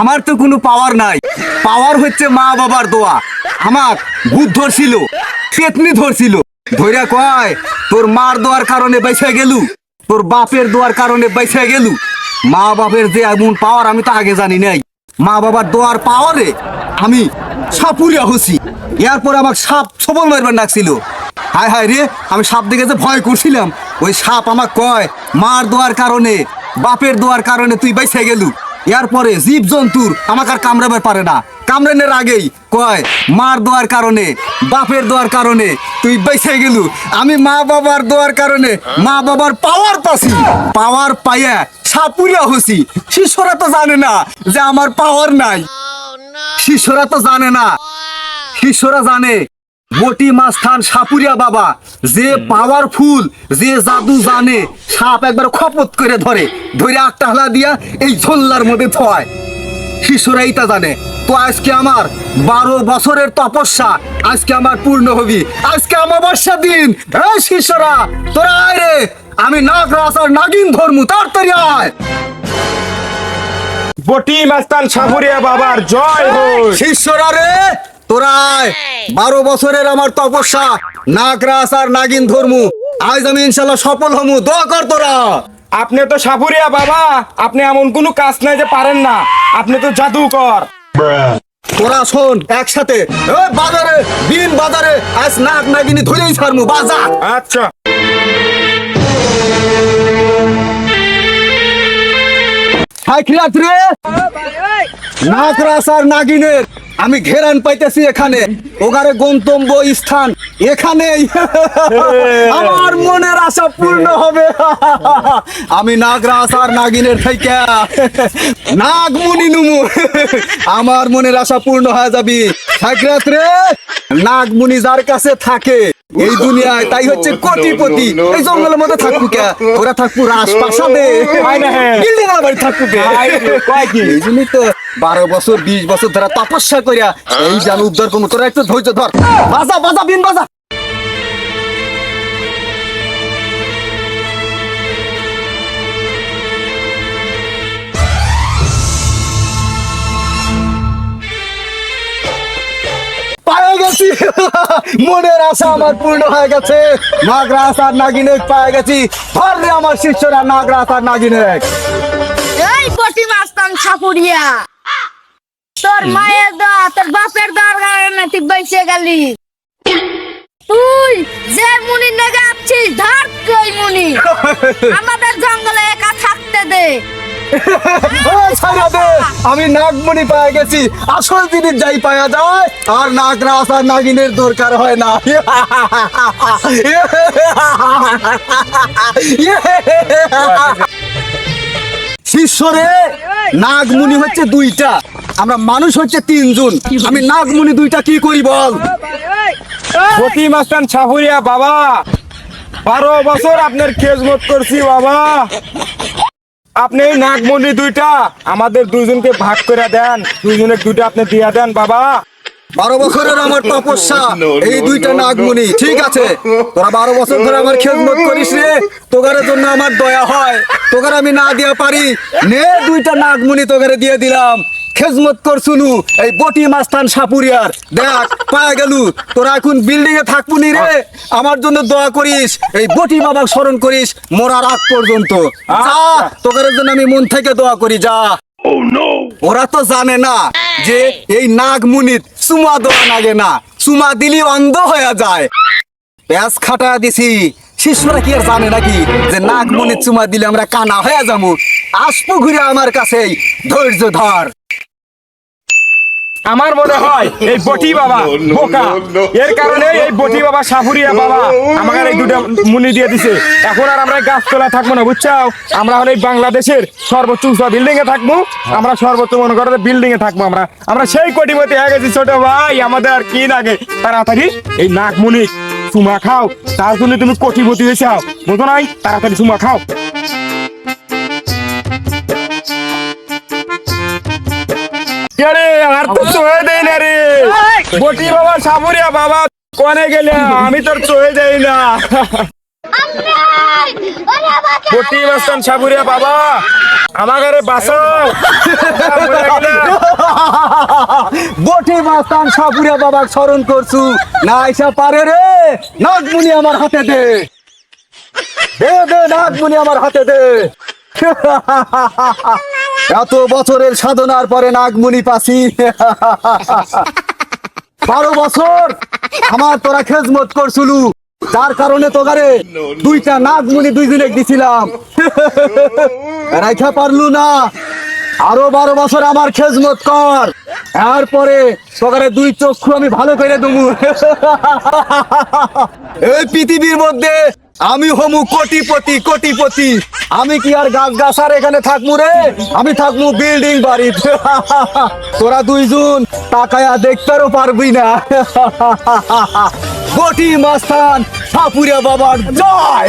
আমার তো কোনো পাওয়ার নাই। পাওয়ার হচ্ছে মা বাবার দোয়া। আমার ভূত ধরছিল পেতনি ধরছিল। ধইরা কয়, তোর মার দোয়ার কারণে বেঁচে গেলু, তোর বাপের দোয়ার কারণে বেঁচে গেলু। মা বাপের যে এমন পাওয়ার আমি তো আগে জানি নাই। মা বাবার দোয়ার পাওয়ারে আমি সাপুরিয়া হসি। এরপর আমাকে সাপ সবল মারবার ডাকছিল। হায় হায় রে, আমি সাপ দেখে যে ভয় করছিলাম। ওই সাপ আমাক কয়, মার দোয়ার কারণে, বাপের দোয়ার কারণে তুই বেঁচে গেলু। এরপরে জীব জন্তুর আমাকে আর কামড়াবার পারে না। কামড়ানোর আগেই কয় মার দোয়ার কারণে বাপের দোয়ার কারণে তুই বেঁচে গেলু। আমি মা বাবার দোয়ার কারণে মা বাবার পাওয়ার পাসি পাওয়ার পাইয়া সাপুরিয়া হসি শিষ্যরা তো জানে না যে আমার পাওয়ার নাই। শিষ্যরা তো জানে না। শিষ্যরা জানে বটি মাস্থান সাপুরিয়া বাবা যে পাওয়ারফুল যে জাদু জানে সাপ একবার খপত করে ধরে ধরে একটা হালা দিয়া এই ঝোল্লার মধ্যে থয়। শিষ্যরা এইটা জানে তো আজকে আমার বারো বছরের তপস্যা আজকে আমার পূর্ণ হবি আজকে অমাবস্যা দিন। এই শিষ্যরা তোরা আয় রে আমি নাগরাজ আর নাগিন ধর্মু তাড়াতাড়ি আয়। বটি মাস্তান সাপুরিয়া বাবার জয় হোক। শিষ্যরা রে তোরা আয়। বারো বছরের আমার তপস্যা নাগরাজ আর নাগিন ধর্মু। আজ আমি ইনশাল্লাহ সফল হমু। দোয়া কর তোরা। আপনি তো সাপুরিয়া বাবা। আপনি এমন কোনো কাজ নাই যে পারেন না। আপনি তো জাদুকর। তোরা শোন একসাথে। বাজারে বিন বাজারে আজ নাগ নাগিনী ধরেই ছাড়মু। বাজা আচ্ছা। হাই খিলাত রে। নাগরাজ আর নাগিনের আমি ঘেরান পাইতেছি এখানে। ওগারে গন্তব্য স্থান। এখানে আমার আশা পূর্ণ হবে। আমি নাগরাজ আর নাগিনের থেকে নাগমুনি নুমু। আমার মনের আশা পূর্ণ হয়ে যাবি। সাইক্রাত রে নাগমুনি যার কাছে থাকে এই দুনিয়ায় তাই হচ্ছে কোটিপতি। এই জঙ্গলের মধ্যে থাকব কে? ওরা থাকব রাজপ্রাসাদে। বিল্ডিং বাড়ি থাকব কে? এই জন্যই তো বারো বছর বিশ বছর ধরে তপস্যা করিয়া এই যেন উদ্ধার করব। তোরা একটু ধৈর্য ধর। বাজা বাজা বিন বাজা। মনের আশা আমার পূর্ণ হয়ে গেছে। নাগরাজ আর নাগিনে পায়ে গেছি। ধর আমার শিষ্যরা নাগরাজ আর নাগিনে এই পটি মাস্তান সাপুরিয়া। তোর মায়ের দা তোর বাপের দার কারণে তুই বেঁচে গেলি। তুই যে মুনি নেগে আছিস ধর তুই মুনি আমাদের জঙ্গলে একা থাকতে দে। আমি নাগমণি পায়ে গেছি। আসল জিনিস যাই পাওয়া যায়, আর নাগরাজ আসার নাগিনের দরকার হয় না। শিষ্যরে, নাগমণি হচ্ছে দুইটা, আমরা মানুষ হচ্ছে তিনজন। আমি নাগমণি দুইটা কি করি বল? বটি মাস্তান সাপুরিয়া বাবা, বারো বছর আপনার খেজমত করছি, বাবা। আপনি নাগমণি দুইটা, আমাদের দুইজনকে ভাগ করে দেন। দুইজনের দুইটা আপনি দিয়া দেন, বাবা। বারো বছরের আমার তপস্যা, এই দুইটা নাগমণি, ঠিক আছে? তোরা বারো বছর ধরে আমার খেদমত করিস রে তোগার জন্য আমার দয়া হয়। তোগার আমি না দিয়া পারি, নে দুইটা নাগমণি তোগারে দিয়ে দিলাম। খেজমত কর শুনু এই বটি মাস্তান সাপুরিয়ার। দেখ পায়ে গেলু। তোরা এখন বিল্ডিং এ থাকব নি রে। আমার জন্য দোয়া করিস এই বটি বাবা স্মরণ করিস মরার আগ পর্যন্ত। যা তোগারের জন্য আমি মন থেকে দোয়া করি যা। ওরা তো জানে না যে এই নাগমুনিত সুমা দেওয়া লাগে না। সুমা দিলি অন্ধ হয়ে যায়। প্যাঁচ খাটা দিছি। শিশুরা কি আর জানে নাকি যে নাগমণির চুমা দিলে আমরা কানা হয়ে যাব? আসব ঘুরে আমার কাছেই ধৈর্য ধর। আমার মনে হয় এই বটি বাবা বোকা। এর কারণে এই বটি বাবা সাপুরিয়া বাবা আমাকে এই দুটা মুনি দিয়ে দিছে। এখন আর আমরা গাছতলা থাকব না বুঝছাও? আমরা হলো বাংলাদেশের সর্বোচ্চ উঁচু বিল্ডিং এ থাকব। আমরা সর্বোচ্চ মনে করো বিল্ডিং এ থাকব আমরা। আমরা সেই কোটিপতি হয়ে গেছি ছোট ভাই। আমাদের আর কি লাগে? তাড়াতাড়ি এই নাগমণি চুমা খাও। তার জন্য তুমি কোটিপতি হয়েছে বুঝো নাই? তাড়াতাড়ি চুমা খাও। দেই বাবা বাবা আমি তোর চোহে যাই না। বটি মাস্তান সাপুরিয়া বাবা আমাকে বাঁচাও। বটি মাস্তান সাপুরিয়া বাবার স্মরণ করছু। না আইসা পারে রে নাগমুনি আমার হাতে দে। দে দে নাগমুনি আমার হাতে দে। এত বছরের সাধনার পরে নাগমুনি পাসি বারো বছর আমার তোরা খেজমত করছুলু। যার কারণে তোগারে দুইটা নাগমুনি দুই দিনে দিছিলাম। রাইখা পারলু না। আরও বারো বছর আমার খেজমত কর। এরপরে সকালে দুই চক্ষু আমি ভালো করে দেবো এই পৃথিবীর মধ্যে আমি হমু কোটিপতি কোটিপতি। আমি কি আর গাছ গাছার এখানে থাকব রে? আমি থাকব বিল্ডিং বাড়ি তোরা দুইজন তাকায়া দেখতেও পারবি না। কোটি মাস্তান, সাপুরিয়া বাবার জয়।